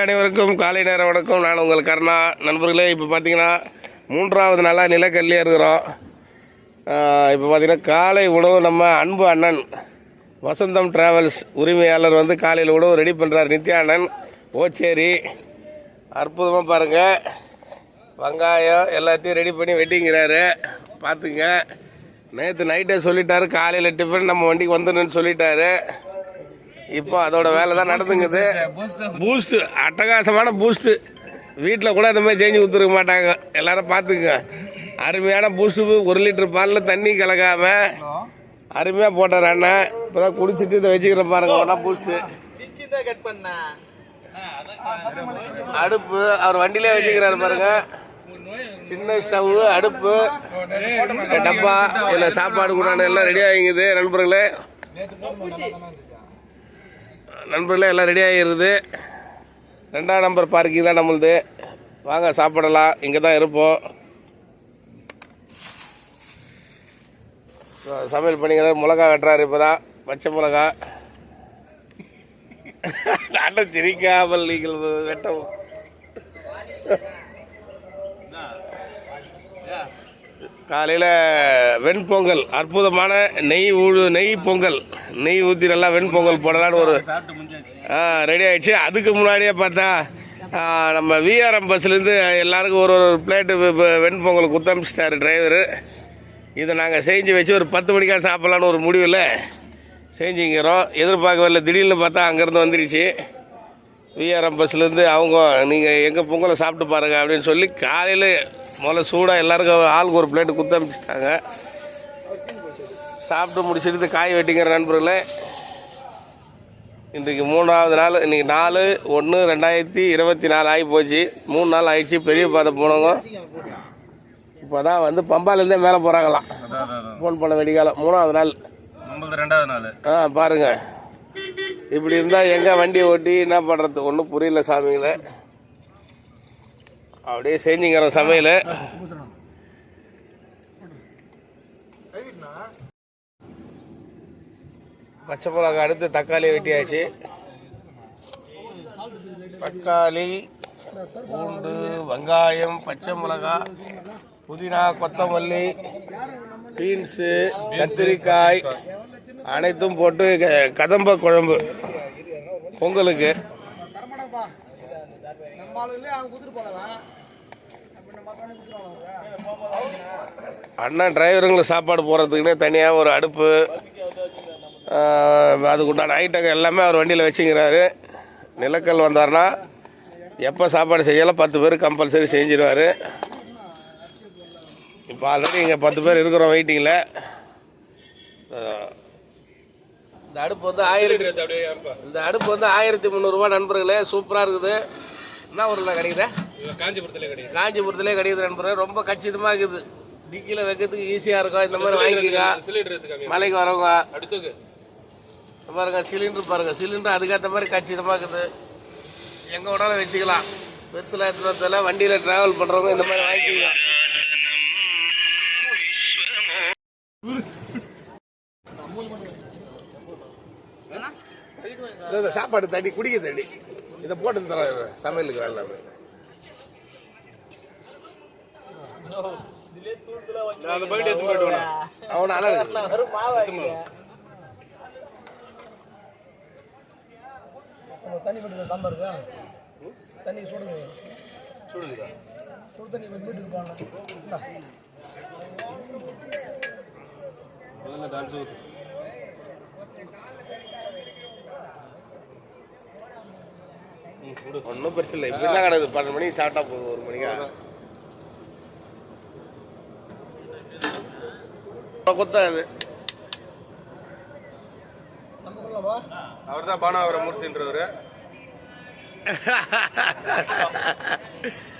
அனைவருக்கும் காலை நேர வணக்கம். நான் உங்கள் கருணா. நண்பர்களே இப்போ பார்த்தீங்கன்னா மூன்றாவது நாளாக நிலக்கல்லே இருக்கிறோம். இப்போ பார்த்தீங்கன்னா காலை உணவு நம்ம அன்பு அண்ணன் வசந்தம் டிராவல்ஸ் உரிமையாளர் வந்து காலையில் உணவு ரெடி பண்ணுறார் நித்யா அண்ணன் ஓச்சேரி. அற்புதமாக பாருங்கள் வெங்காயம் எல்லாத்தையும் ரெடி பண்ணி வெட்டிங்கிறாரு. பார்த்துங்க நேற்று நைட்டே சொல்லிட்டாரு காலையில் டிஃபன் நம்ம வண்டிக்கு வந்துடணும்னு சொல்லிட்டாரு. இப்போ அதோட வேலை தான் நடந்துங்குது. பூஸ்ட் அட்டகாசமான பூஸ்ட் வீட்டில் கூட இந்த மாதிரி செஞ்சு கொடுத்துருக்க மாட்டாங்க. எல்லாரும் பார்த்துக்குங்க அருமையான பூஸ்ட்டு ஒரு லிட்டர் பாலில் தண்ணி கலக்காம அருமையாக போட்டார் அண்ணன். இப்போ தான் குடிச்சிட்டு இதை வச்சுக்கிற பாருங்க ஒன்றா பூஸ்ட்டு அடுப்பு அவர் வண்டியிலே வச்சுக்கிறாரு பாருங்க. சின்ன ஸ்டவ் அடுப்பு. டப்பா இதில் சாப்பாடு கூட எல்லாம் ரெடி ஆகிங்குது நண்பர்களே. நண்பர்களே எல்லாம் ரெடி ஆகிடுது ரெண்டாம் நம்பர் பார்க்கிங் தான் நம்மளுது. வாங்க சாப்பிடலாம். இங்கே தான் இருப்போம் சமையல் பண்ணிக்கிறார் மிளகா வெட்டுறாரு இப்போ தான் பச்சை மிளகா. அண்ணன் சிரிக்காமல் நீங்கள் வெட்டவும் காலையில் வெண்பொங்கல் அற்புதமான நெய் ஊழு நெய் பொங்கல். நெய் ஊற்றி நல்லா வெண்பொங்கல் போடலான்னு ஒரு ஆ ரெடி ஆயிடுச்சு. அதுக்கு முன்னாடியே பார்த்தா நம்ம விஆர்எம் பஸ்லேருந்து எல்லாருக்கும் ஒரு ஒரு பிளேட்டு வெண்பொங்கல் குத்தமிச்சிட்டாரு டிரைவரு இதை நாங்கள் செஞ்சு வச்சு ஒரு பத்து மணிக்காக சாப்பிட்லான்னு ஒரு முடிவில் செஞ்சுங்கிறோம். எதிர்பார்க்கவே இல்லை. திடீர்னு பார்த்தா அங்கேருந்து வந்துடுச்சு. விஆர்எம் பஸ்லேருந்து அவங்க நீங்கள் எங்கள் பொங்கலை சாப்பிட்டு பாருங்கள் அப்படின்னு சொல்லி காலையில் முதல்ல சூடாக எல்லாருக்கும் ஆளுக்கு ஒரு பிளேட்டு குத்தமிச்சிட்டாங்க சாப்பிட்டு முடிச்சுட்டு காய் வெட்டிங்கிற நண்பர்களே இன்றைக்கு மூணாவது நாள் இன்றைக்கி நாலு ஒன்று ரெண்டாயிரத்தி இருபத்தி நாலு ஆகி போச்சு. மூணு நாள் ஆயிடுச்சு பெரிய பாதை போனவங்க. இப்போ தான் வந்து பம்பாலேருந்தே மேலே போகிறாங்களாம் ஃபோன் பண்ண வெடிக்காலம் மூணாவது நாள். ரெண்டாவது நாள். ஆ பாருங்க. இப்படி இருந்தால் எங்கே வண்டியை ஓட்டி என்ன பண்ணுறது ஒன்றும் புரியல சாமிங்களே. அப்படியே செஞ்சுங்கிற சமையல் பச்சை மிளகா அடுத்து தக்காளி வெட்டியாச்சு. தக்காளி பூண்டு வெங்காயம் பச்சை மிளகா புதினா கொத்தமல்லி பீன்ஸு கத்திரிக்காய் அனைத்தும் போட்டு க- கதம்ப குழம்பு. பொங்கலுக்கு. அண்ணன் டிரைவருங்களுக்கு சாப்பாடு போடுறதுக்குன்னே தனியாக ஒரு அடுப்பு அதுக்குண்டான ஐட்டங்கள் எல்லாமே அவர் வண்டியில் வச்சுக்கிறாரு நிலக்கல் வந்தார்னா எப்போ சாப்பாடு செய்யலாம் பத்து பேர் கம்பல்சரி செஞ்சிருவார். இப்போ ஆல்ரெடி இங்கே பத்து பேர் இருக்கிறோம் வெயிட்டிங்கில் இந்த அடுப்பு வந்து ஆயிரத்தி இந்த அடுப்பு வந்து ஆயிரத்தி முந்நூறுரூவா நண்பர்களே சூப்பராக இருக்குது. என்ன ஊரில் கிடைக்குது? காஞ்சிபுரத்துல கிடையாது காஞ்சிபுரத்துலேயே கிடைக்குது நண்பர்களே ரொம்ப கச்சிதமாக இருக்குது டிக்கியில் வைக்கிறதுக்கு ஈஸியாக இருக்கும். இந்த மாதிரி வாங்கிக்கங்க. மலைக்கு வரவங்க. அடுத்துக்கு பாருங்க சிலிண்டர் பாருங்க. சிலிண்டர் அதுக்கேற்ற மாதிரி கச்சிதமாக இருக்குது எங்கே வேணாலும் வச்சுக்கலாம். பெருசில் எடுத்துறதுல வண்டியில் ட்ராவல் பண்ணுறவங்க இந்த மாதிரி வாங்கிக்கலாம் சாப்பாடு தண்ணி குடிக்க தண்ணி. இதை போட்டு தரேன் சமையலுக்கு வேலை அவனை அழகு. தண்ணி போட்டு சாம்பாருக்கு தண்ணி சுடுங்க சொல்லுங்க சுடு தண்ணி வீட்டுக்கு போகணும். டான்ஸ் ஒன்றும் பிரச்சனை இல்லை. இப்படி தான் பன்னெண்டு மணிக்கு சாப்பிட்டா போதும் ஒரு மணிக்கா? கொத்தா இது? அவர் தான் பானாவர மூர்த்தின்றவர்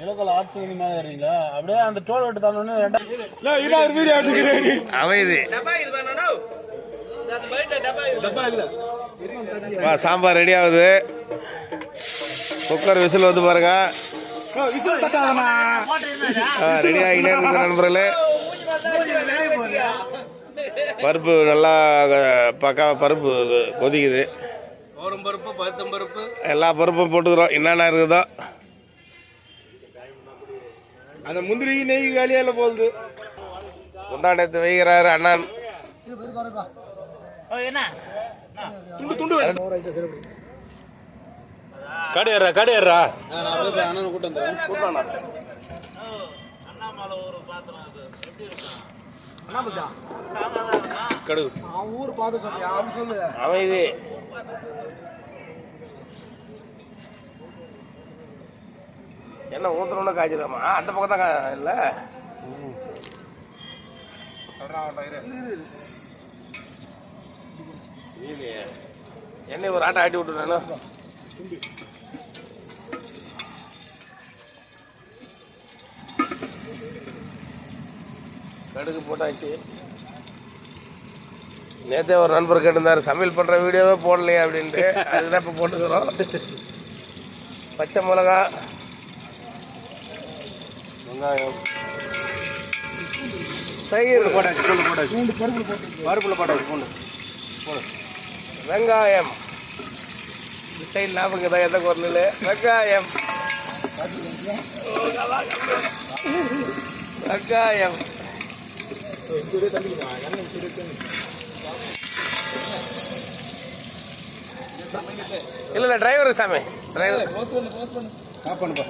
இலக்கல் ஆட்சி மேலே ஏறீங்களா அப்படியே அந்த டோல் வெட்டு தானே ரெண்டாயிரம் வீடியோ எடுத்துக்கிறேன் சாம்பார் ரெடி ஆகுது. குக்கர் விசில் வந்து பாருங்க. ரெடி ஆகிட்டே இருக்குது நண்பர்களே. பருப்பு நல்லா அஹ், பக்காவா பருப்பு கொதிக்குது. எல்லா பருப்பும் போட்டுக்கிறோம். என்னென்ன இருக்குதோ. அந்த முந்திரி நெய் காலியால போகுது. குண்டான் எடுத்து வைக்கிறாரு அண்ணன் துண்டு துண்டு கடையறா கடையறா அண்ணன் கூட்டம் அவன் ஊர் பார்த்து அவன் சொல்லு அமைதி என்ன ஊத்துறோம்னா காய்ச்சிடாமா அந்த பக்கம் தான் இல்ல. எண்ணெய் ஒரு ஆட்டை ஆட்டி விட்டுறானோ கடுகு போட்டாச்சு. நேத்தே ஒரு நண்பர் கேட்டிருந்தாரு சமையல் பண்ற வீடியோவே போடலையே அப்படின்ட்டு. அதுதான் இப்போ போட்டுக்கிறோம். பச்சை மிளகா வெங்காயம். தயிர். போட்டாச்சு பூண்டு போட்டாச்சு. பூண்டு பருப்புல போட்டு பருப்புல போட்டாச்சு பூண்டு. போடு வெங்காயம். ஸ்டைல் ஞாபகம் தான் எந்த குரலில் வெங்காயம். வெங்காயம். இல்ல இல்ல டிரைவர் சாமி. டிரைவர் பண்ணுப்பா